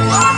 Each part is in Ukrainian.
Це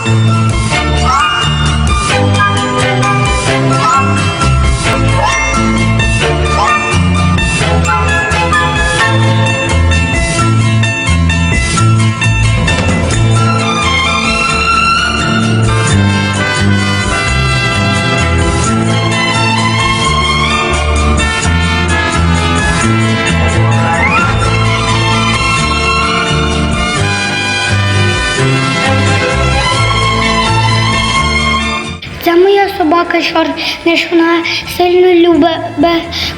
собака Чорниш, вона сильно любить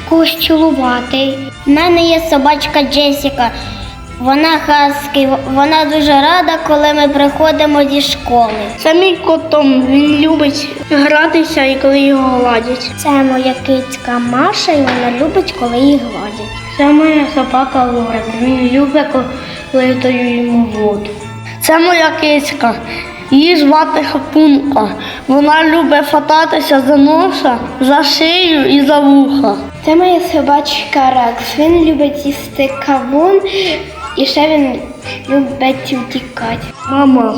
когось цілувати. У мене є собачка Джесіка. Вона хаски, вона дуже рада, коли ми приходимо зі школи. Це мій кот Том, він любить гратися і коли його гладять. Це моя кицька Маша, і вона любить, коли її гладять. Це моя собака Лорен, він любить, коли я даю йому воду. Це моя кицька. Її звати Хапунка. Вона любить фататися за носа, за шию і за вуха. Це моя собачка Рекс. Він любить їсти кавун і ще він любить утікати. Мама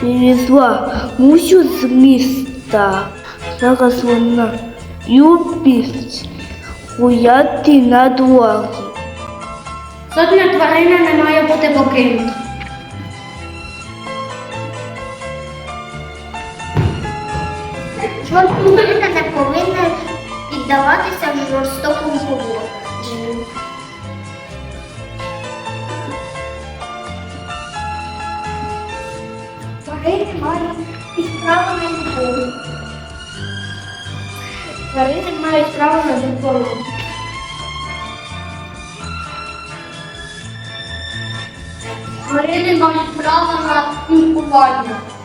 привезла мусю з міста. Зараз вона любить гуляти на дворі. Жодна тварина не має бути покинута. Тварина не повинна піддаватися жорстокому поводженню. Тварини мають право на любов. Тварини мають право на любов. Тварини мають право на спілкування.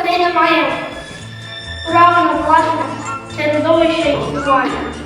Кожна тварина має право на власне середовище існування.